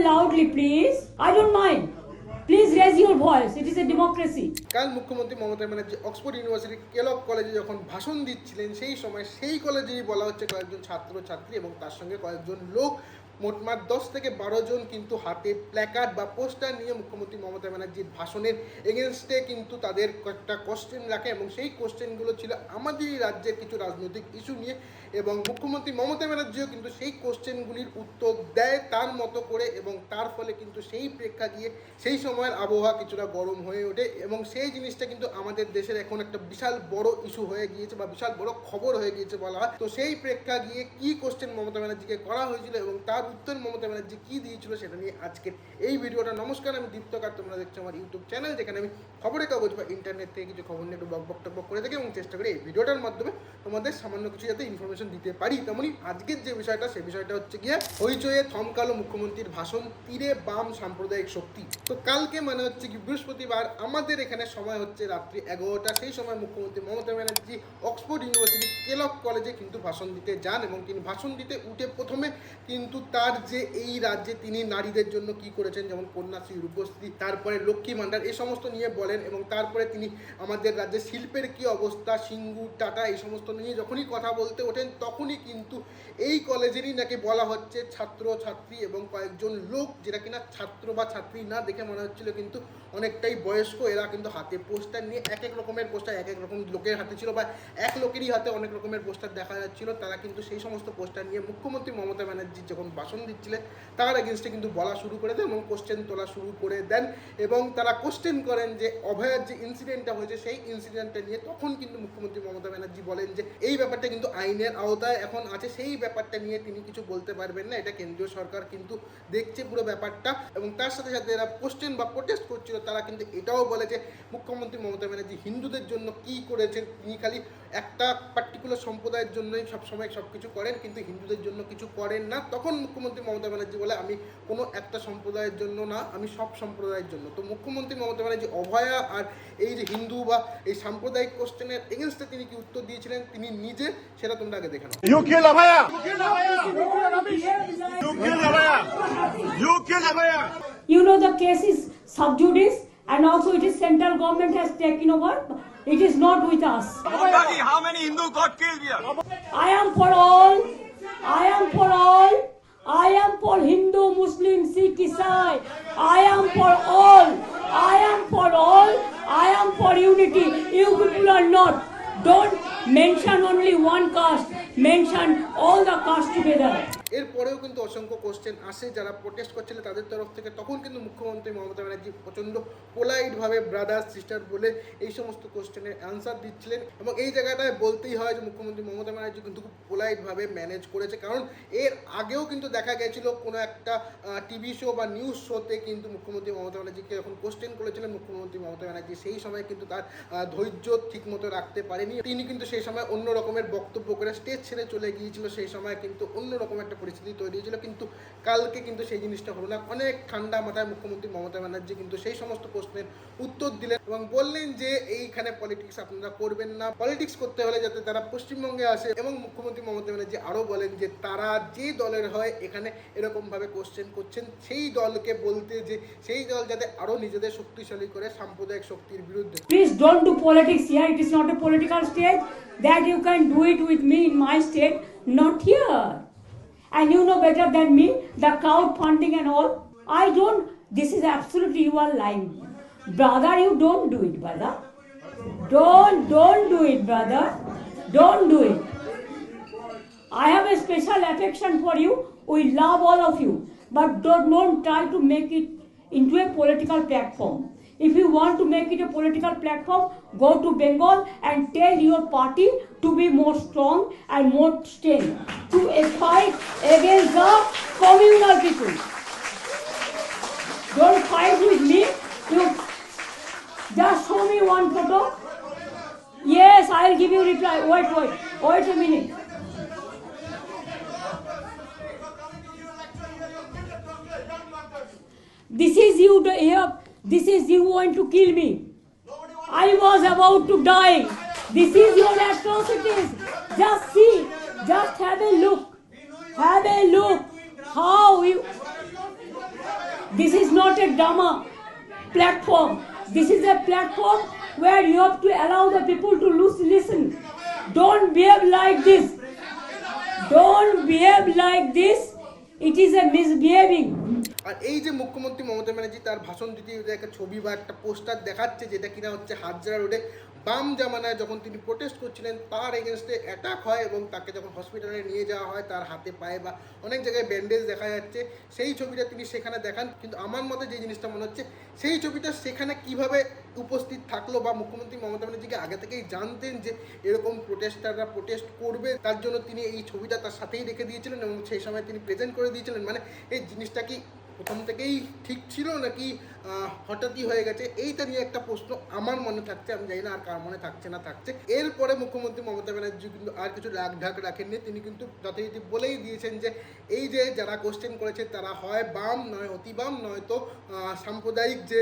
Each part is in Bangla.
loudly, please. I don't mind. Please raise your voice. It is a democracy. কাল মুখ্যমন্ত্রী Mamata Banerjee Oxford University Kellogg কলেজে যখন ভাষণ দিচ্ছিলেন সেই সময় সেই কলেজেই বলা হচ্ছে কয়েকজন ছাত্র ছাত্রী এবং তার সঙ্গে কয়েকজন লোক মোটমাট দশ থেকে বারো জন কিন্তু হাতে প্ল্যাকার্ড বা পোস্টার নিয়ে মুখ্যমন্ত্রী মমতা ব্যানার্জির ভাষণের এগেনস্টে কিন্তু তাদের কয়েকটা কোশ্চেন রাখে এবং সেই কোশ্চেনগুলো ছিল আমাদেরই রাজ্যের কিছু রাজনৈতিক ইস্যু নিয়ে এবং মুখ্যমন্ত্রী মমতা ব্যানার্জিও কিন্তু সেই কোশ্চেনগুলির উত্তর দেয় তার মতো করে এবং তার ফলে কিন্তু সেই প্রেক্ষা গিয়ে সেই সময়ের আবহাওয়া কিছুটা গরম হয়ে ওঠে এবং সেই জিনিসটা কিন্তু আমাদের দেশের এখন একটা বিশাল বড় ইস্যু হয়ে গিয়েছে বা বিশাল বড় খবর হয়ে গিয়েছে বলা হয়। তো সেই প্রেক্ষা গিয়ে কি কোশ্চেন মমতা ব্যানার্জিকে করা হয়েছিল এবং তার উত্তর মমতা ব্যানার্জি কি দিয়েছিল সেটা নিয়ে আজকের এই ভিডিওটা। নমস্কার, আমি দীপ্তকার তোমরা দেখছ আমার ইউটিউব চ্যানেল, যেখানে আমি খবরের কাগজ বা ইন্টারনেট থেকে কিছু খবর নিয়ে একটু বক বক টক করে থাকি এবং চেষ্টা করি এই ভিডিওটার মাধ্যমে তোমাদের সামান্য কিছু যাতে ইনফরমেশন দিতে পারি। তেমনই আজকের যে বিষয়টা সেই বিষয়টা হচ্ছে গিয়ে হইচয়ে থমকালো মুখ্যমন্ত্রীর ভাষণ, তীরে বাম সাম্প্রদায়িক শক্তি। তো কালকে মানে হচ্ছে কি বৃহস্পতিবার, আমাদের এখানে সময় হচ্ছে রাত্রি এগারোটা, সেই সময় মুখ্যমন্ত্রী Mamata Banerjee Oxford University Kellogg কলেজে কিন্তু ভাষণ দিতে যান এবং তিনি ভাষণ দিতে উঠে প্রথমে কিন্তু তার যে এই রাজ্যে তিনি নারীদের জন্য কি করেছেন, যেমন কন্যাশ্রী, রূপশ্রী, তারপরে লক্ষ্মী ভাণ্ডার এই সমস্ত নিয়ে বলেন এবং তারপরে তিনি আমাদের রাজ্যে শিল্পের কি অবস্থা, সিঙ্গুর, টাটা, এই সমস্ত নিয়ে যখনই কথা বলতে ওঠেন, তখনই কিন্তু এই কলেজেরই নাকি বলা হচ্ছে ছাত্র, ছাত্রী এবং কয়েকজন লোক, যেটা কিনা ছাত্র বা ছাত্রী না দেখে মনে হচ্ছিল কিন্তু অনেকটাই বয়স্ক, এরা কিন্তু হাতে পোস্টার নিয়ে এক এক রকমের পোস্টার, এক এক রকম লোকের হাতে ছিল বা এক লোকেরই হাতে অনেক রকমের পোস্টার দেখা যাচ্ছিল, তারা কিন্তু সেই সমস্ত পোস্টার নিয়ে মুখ্যমন্ত্রী মমতা ব্যানার্জি যখন ভাষণ দিচ্ছিলেন, তার এগেনস্টে কিন্তু বলা শুরু করে দেন এবং কোশ্চেন তোলা শুরু করে দেন এবং তারা কোশ্চেন করেন যে, অভয়ার যে ইনসিডেন্টটা হয়েছে, সেই ইনসিডেন্টটা নিয়ে তখন কিন্তু মুখ্যমন্ত্রী মমতা ব্যানার্জি বলেন যে, এই ব্যাপারটা কিন্তু আইনের আওতায় এখন আছে, সেই ব্যাপারটা নিয়ে তিনি কিছু বলতে পারবেন না, এটা কেন্দ্রীয় সরকার কিন্তু দেখছে পুরো ব্যাপারটা এবং তার সাথে সাথে এরা কোশ্চেন বা প্রোটেস্ট করছিল, তারা কিন্তু এটাও বলে যে, মুখ্যমন্ত্রী মমতা ব্যানার্জি হিন্দুদের জন্য কি করেছেন, তিনি খালি একটা পার্টিকুলার সম্প্রদায়ের জন্যই সবসময় সব কিছু করেন, কিন্তু হিন্দুদের জন্য কিছু করেন না, তখন মুখ্যমন্ত্রী মমতা ব্যানার্জি বলে আমি কোনো একটা সম্প্রদায়ের জন্য না আমি সব সম্প্রদায়ের জন্য। তো মুখ্যমন্ত্রী মমতা ব্যানার্জি অভয়া আর এই যে হিন্দু বা এই সাম্প্রদায়িক কোশ্চেনের এগেনস্টে তিনি কি উত্তর দিয়েছিলেন? তিনি নিজে সেটা তোমরা আগে দেখে নাও। You know the case is sub judice and also it is central government has taking over it is not with us how many Hindu got killed here I am for all I am for I am for Hindu, Muslim, Sikh, Isai. I am for all. I am for all. I am for unity. You people are not. Don't mention only one caste. Mention all the castes together. এরপরেও কিন্তু অসংখ্য কোশ্চেন আসে, যারা প্রোটেস্ট করছিল তাদের তরফ থেকে। তখন কিন্তু মুখ্যমন্ত্রী মমতা ব্যানার্জি প্রচণ্ড পোলাইটভাবে ব্রাদার সিস্টার বলে এই সমস্ত কোশ্চেনের অ্যান্সার দিচ্ছিলেন। এবং এই জায়গাটায় বলতেই হয় যে মুখ্যমন্ত্রী মমতা ব্যানার্জি কিন্তু খুব পোলাইটভাবে ম্যানেজ করেছে। কারণ এর আগেও কিন্তু দেখা গেছিল কোনো একটা টিভি শো বা নিউজ শোতে কিন্তু মুখ্যমন্ত্রী মমতা ব্যানার্জিকে যখন কোশ্চেন করেছিলেন, মুখ্যমন্ত্রী মমতা ব্যানার্জি সেই সময় কিন্তু তার ধৈর্য ঠিক মতো রাখতে পারেনি। তিনি কিন্তু সেই সময় অন্য রকমের বক্তব্য করে স্টেজ ছেড়ে চলে গিয়েছিল। সেই সময় কিন্তু অন্য রকম একটা পরিস্থিতি তৈরি হয়েছিল কিন্তু কালকে কিন্তু সেই জিনিসটা হলো না অনেক ঠান্ডা মাথায় মুখ্যমন্ত্রী মমতা ব্যানার্জি কিন্তু সেই সমস্ত প্রশ্নের উত্তর দিলেন এবং বললেন যে এইখানে পলিটিক্স আপনারা করবেন না পলিটিক্স করতে হলে যাতে তারা পশ্চিমবঙ্গে আসে এবং মুখ্যমন্ত্রী মমতা ব্যানার্জি আরও বলেন যে তারা যে দলের হয় এখানে এরকমভাবে কোশ্চেন করছেন সেই দলকে বলতে যে সেই দল যাতে আরও নিজেদের শক্তিশালী করে সাম্প্রদায়িক শক্তির বিরুদ্ধে Please don't do politics here. It is not a political state. That you can do it with me in my state, not here. And you know better than me the crowdfunding and all. I don't. This is absolutely you are lying, brother. You don't do it, brother. Don't don't do it, brother. Don't do it. I have a special affection for you. We love all of you. But don't, don't try to make it into a political platform. If you want to make it a political platform, go to Bengal and tell your party to be more strong and more strength to fight against the communal people. Don't fight with me. You just show me one photo. Yes, I'll give you reply. Wait, wait, wait a minute. This is you here. This is you want to kill me. I was about to die. This is your atrocities. Just see. Just have a look. Have a look. How you This is not a drama platform. This is a platform where you have to allow the people to listen. Don't behave like this. Don't behave like this. It is a misbehaving. আর এই যে মুখ্যমন্ত্রী মমতা ব্যানার্জি তার ভাষণ দিতে একটা ছবি বা একটা পোস্টার দেখাচ্ছে যেটা কিনা হচ্ছে হাজরা রোডে বাম জামানায় যখন তিনি প্রোটেস্ট করছিলেন, তার এগেনস্টে অ্যাটাক হয় এবং তাকে যখন হসপিটালে নিয়ে যাওয়া হয়, তার হাতে পায়ে বা অনেক জায়গায় ব্যান্ডেজ দেখা যাচ্ছে। সেই ছবিটা তিনি সেখানে দেখান। কিন্তু আমার মতে যে জিনিসটা মনে হচ্ছে, সেই ছবিটা সেখানে কীভাবে উপস্থিত থাকল বা মুখ্যমন্ত্রী মমতা ব্যানার্জিকে আগে থেকেই জানতেন যে এরকম প্রোটেস্টাররা প্রোটেস্ট করবে, তার জন্য তিনি এই ছবিটা তার সাথেই রেখে দিয়েছিলেন এবং সেই সময় তিনি প্রেজেন্ট করে দিয়েছিলেন। মানে এই জিনিসটা কি প্রথম থেকেই ঠিক ছিল নাকি হঠাৎই হয়ে গেছে। এইটা নিয়ে একটা প্রশ্ন আমার মনে থাকছে, আমি জানি না আর কার মনে থাকছে না থাকছে। এরপরে মুখ্যমন্ত্রী মমতা ব্যানার্জি কিন্তু আর কিছু রাগ ঢাক রাখেননি। তিনি কিন্তু যথারীতি বলেই দিয়েছেন যে, এই যে যারা কোশ্চেন করেছে, তারা হয় বাম, নয় অতি বাম নয়তো সাম্প্রদায়িক যে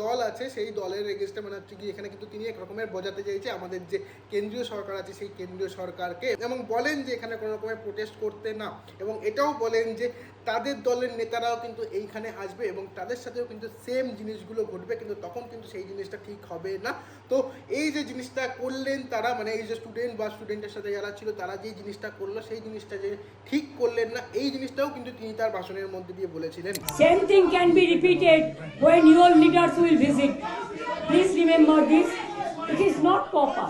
দল আছে, সেই দলের এগেনস্টে মানে হচ্ছে এখানে কিন্তু তিনি এক রকমের বোঝাতে চাইছে, আমাদের যে কেন্দ্রীয় সরকার আছে, সেই কেন্দ্রীয় সরকারকে। এবং বলেন যে, এখানে কোনো রকমের প্রোটেস্ট করতে না। এবং এটাও বলেন যে, তাদের দলের নেতারাও কিন্তু এইখানে আসবে এবং তাদের সাথেও কিন্তু সেম জিনিসগুলো ঘটবে, কিন্তু তখন কিন্তু সেই জিনিসটা ঠিক হবে না। তো এই যে জিনিসটা করলেন তারা মানে এই যে স্টুডেন্ট বা স্টুডেন্টের সাথে যারা ছিল, তারা যে জিনিসটা করল, সেই জিনিসটা যে ঠিক করলেন না, এই জিনিসটাও কিন্তু তিনি তার ভাষণের মধ্যে দিয়ে বলেছিলেন। Same thing can be repeated when your leaders will visit please remember this it is not proper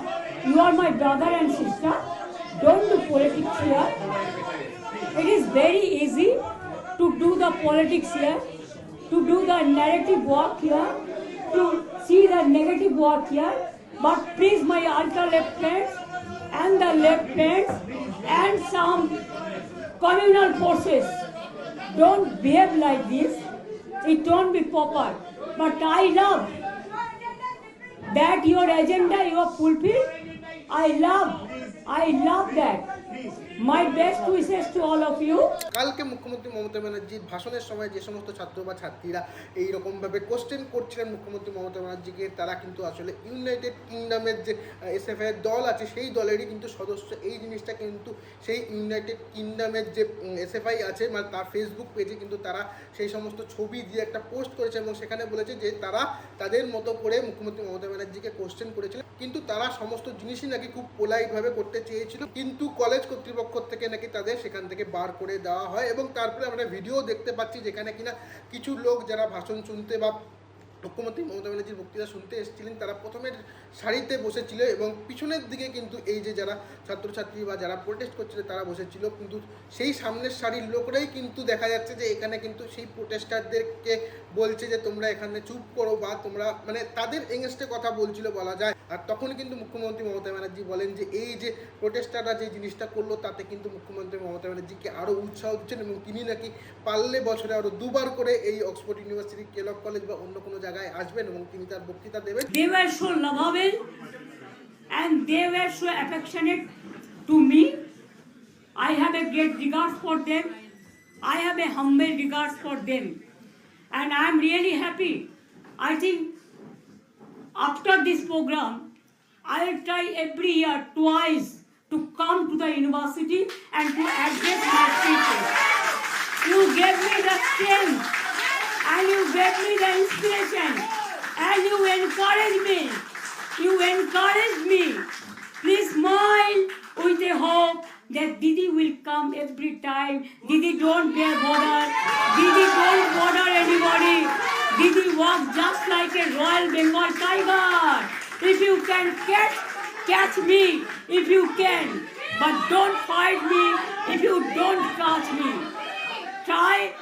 you are my brother and sister don't do politics here it is very easy to do the politics here to do the narrative work here, to see the negative work here. But please, my ultra left friends and the left friends and some communal forces don't behave like this. It don't be proper. But I love that your agenda you have fulfilled. I love, I love that. My best wishes to all of you. কালকে মুখ্যমন্ত্রী মমতা ব্যানার্জির ভাষণের সময় যে সমস্ত ছাত্র বা ছাত্রীরা এই রকমভাবে কোশ্চেন করছিলেন মুখ্যমন্ত্রী মমতা ব্যানার্জিকে, তারা কিন্তু আসলে ইউনাইটেড কিংডমের যে এসএফ এর দল আছে, সেই দলেরই কিন্তু সদস্য। এই জিনিসটা কিন্তু সেই ইউনাইটেড কিংডমের যে এসএফআই আছে মানে তার ফেসবুক পেজে কিন্তু তারা সেই সমস্ত ছবি দিয়ে একটা পোস্ট করেছে এবং সেখানে বলেছে যে তারা তাদের মতো করে মুখ্যমন্ত্রী মমতা ব্যানার্জিকে কোশ্চেন করেছিলেন। কিন্তু তারা সমস্ত জিনিসই নাকি খুব পোলাইটভাবে করতে চেয়েছিল। কিন্তু কলেজ কর্তৃপক্ষ থেকে নাকি তাদের সেখান থেকে বার করে দেওয়া হয় এবং তারপরে আমরা ভিডিও দেখতে পাচ্ছি যেখানে কিনা কিছু লোক যারা ভাষণ শুনতে বা মুখ্যমন্ত্রী মমতা ব্যানার্জির বক্তৃতা শুনতে এসেছিলেন, তারা প্রথমের সারিতে বসেছিল এবং পিছনের দিকে কিন্তু এই যে যারা ছাত্রছাত্রী বা যারা প্রোটেস্ট করছিল, তারা বসেছিল। কিন্তু সেই সামনের সারির লোকরাই কিন্তু দেখা যাচ্ছে যে এখানে কিন্তু সেই প্রোটেস্টারদেরকে বলছে যে, তোমরা এখানে চুপ করো বা তোমরা মানে তাদের এগেনস্টে কথা বলছিল বলা যায়। আর তখন কিন্তু মুখ্যমন্ত্রী মমতা ব্যানার্জি বলেন যে, এই যে প্রোটেস্টাররা যে জিনিসটা করল, তাতে কিন্তু মুখ্যমন্ত্রী মমতা ব্যানার্জিকে আরও উৎসাহ দিচ্ছেন এবং তিনি নাকি পারলে বছরে আরও দুবার করে এই অক্সফোর্ড ইউনিভার্সিটি কেলক কলেজ বা অন্য কোনো জায়গায় আসবেন এবং তিনি তার বক্তৃতা দেবেন were so lovable and they were so affectionate to me. I have a great regard for them. I have a humble regard for them. And I am really happy. I think after this program, I will try every year twice to come to the university and to address my speeches. You gave me the strength and you gave me the inspiration and you encourage me. You encourage me. Please smile with a hope that Didi will come every time. Didi don't bear bother. Didi don't bother anybody. Didi walks just like a Royal Bengal tiger. If you can catch, catch me. If you can. But don't fight me if you don't catch me. Try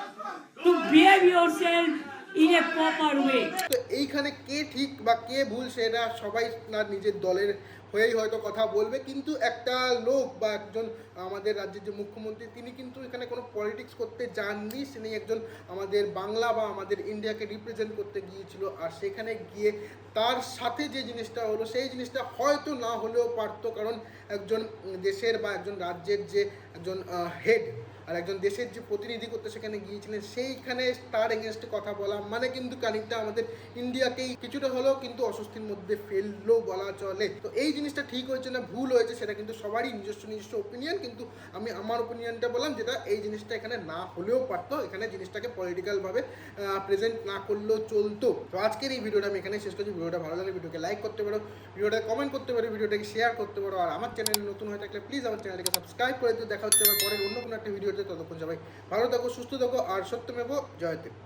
to behave yourself in a proper way তো এইখানে কে ঠিক বা কে ভুল সেটা সবাই তার নিজের দলের হয়েই হয়তো কথা বলবে, কিন্তু একটা লোক বা একজন আমাদের রাজ্যের যে মুখ্যমন্ত্রী, তিনি কিন্তু এখানে কোনো পলিটিক্স করতে যাননি। তিনি একজন আমাদের বাংলা বা আমাদের ইন্ডিয়াকে রিপ্রেজেন্ট করতে গিয়েছিল আর সেখানে গিয়ে তার সাথে যে জিনিসটা হলো, সেই জিনিসটা হয়তো না হলেও পারতো। কারণ একজন দেশের বা একজন রাজ্যের যে একজন হেড আর একজন দেশের যে প্রতিনিধি করতে সেখানে গিয়েছিলেন, সেইখানে তার এগেনস্টে কথা বলা মানে কিন্তু খানিকটা আমাদের ইন্ডিয়াকেই কিছুটা হলেও কিন্তু অস্বস্তির মধ্যে ফেলল বলা চলে। তো এই জিনিসটা ঠিক হয়েছে না ভুল হয়েছে সেটা কিন্তু সবারই নিজস্ব নিজস্ব ওপিনিয়ন কিন্তু আমি আমার ওপিনিয়নটা বললাম যেটা এই জিনিসটা এখানে না হলেও পারতো, এখানে জিনিসটাকে পলিটিক্যালভাবে প্রেজেন্ট না করলেও চলতো। তো আজকের এই ভিডিওটা আমি এখানে শেষ করছি। ভিডিওটা ভালো লাগলে ভিডিওকে লাইক করতে পারো, ভিডিওটা কমেন্ট করতে পারো, ভিডিওটাকে শেয়ার করতে পারো। আর আমার চ্যানেলে নতুন হয়ে থাকলে প্লিজ আমার চ্যানেলটাকে সাবস্ক্রাইব করে দিও। দেখা হচ্ছে আবার পরের অন্য কোনো একটা ভিডিওতে ততক্ষণ সবাই ভালো থাকো, সুস্থ থাকো, আর সত্যমেব জয়তে